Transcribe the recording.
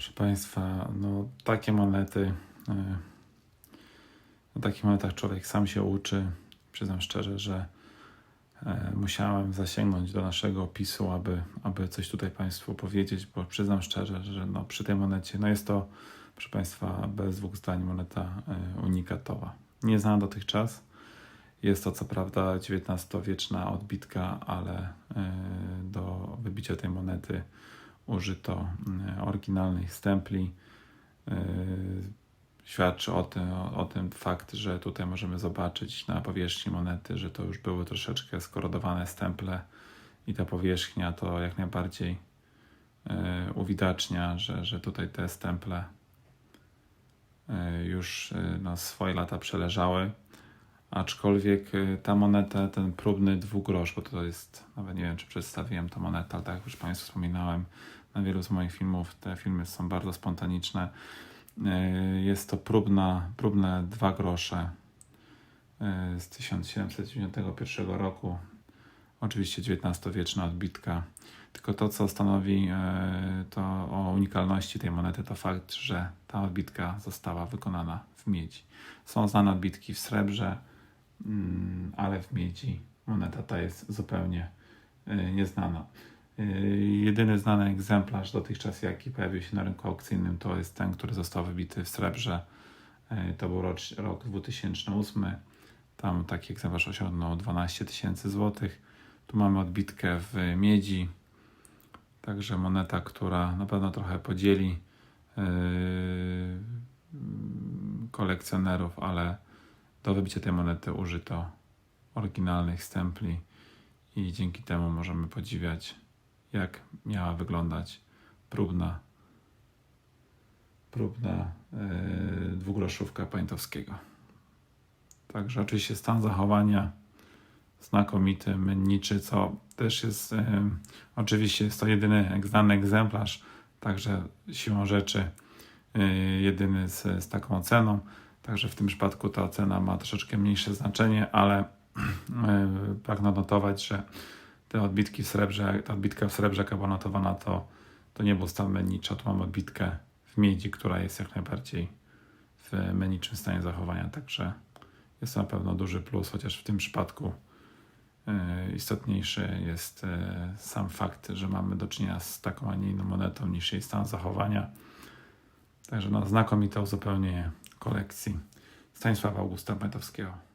Proszę Państwa, no takie monety, e, na takich monetach człowiek sam się uczy. Przyznam szczerze, że e, musiałem zasięgnąć do naszego opisu, aby, aby coś tutaj Państwu powiedzieć, bo przyznam szczerze, że no, przy tej monecie, no jest to, proszę Państwa, bez dwóch zdań moneta e, unikatowa. Nieznana dotychczas. Jest to co prawda XIX-wieczna odbitka, ale do wybicia tej monety użyto e, oryginalnych stempli. E, Świadczy o tym, o, o tym fakt, że tutaj możemy zobaczyć na powierzchni monety, że to już były troszeczkę skorodowane stemple i ta powierzchnia to jak najbardziej e, uwidacznia, że, że tutaj te stemple już e, no, swoje lata przeleżały. Aczkolwiek ta moneta, ten próbny dwugrosz, bo to jest, nawet nie wiem czy przedstawiłem tę monetę, ale tak jak już Państwu wspominałem, na wielu z moich filmów te filmy są bardzo spontaniczne. E, Jest to próbna, próbne dwa grosze e, z 1791 roku. Oczywiście XIX-wieczna odbitka. Tylko to, co stanowi e, to o unikalności tej monety, to fakt, że ta odbitka została wykonana w miedzi. Są znane odbitki w srebrze, mm, ale w miedzi moneta ta jest zupełnie nieznana. E, Jedyny znany egzemplarz dotychczas, jaki pojawił się na rynku aukcyjnym, to jest ten, który został wybity w srebrze. E, To był rok, rok 2008. Tam taki egzemplarz osiągnął 12 tysięcy złotych. Tu mamy odbitkę w miedzi. Także moneta, która na pewno trochę podzieli yy, kolekcjonerów, ale do wybicia tej monety użyto oryginalnych stempli i dzięki temu możemy podziwiać, jak miała wyglądać próbna, próbna yy, dwugroszówka Pańtowskiego. Także oczywiście stan zachowania znakomity, menniczy, co też jest em, oczywiście jest to jedyny znany egzemplarz, także siłą rzeczy y, jedyny z, z taką ceną. Także w tym przypadku ta cena ma troszeczkę mniejsze znaczenie, ale y, pragnę notować, że te odbitki w srebrze, ta odbitka w srebrze, notowana, to, to nie był stan mennicza, tu mamy odbitkę w miedzi, która jest jak najbardziej w menniczym stanie zachowania, także jest to na pewno duży plus, chociaż w tym przypadku e, istotniejszy jest e, sam fakt, że mamy do czynienia z taką, a nie inną monetą niż jej stan zachowania. Także no, znakomite uzupełnienie kolekcji Stanisława Augusta Pętowskiego.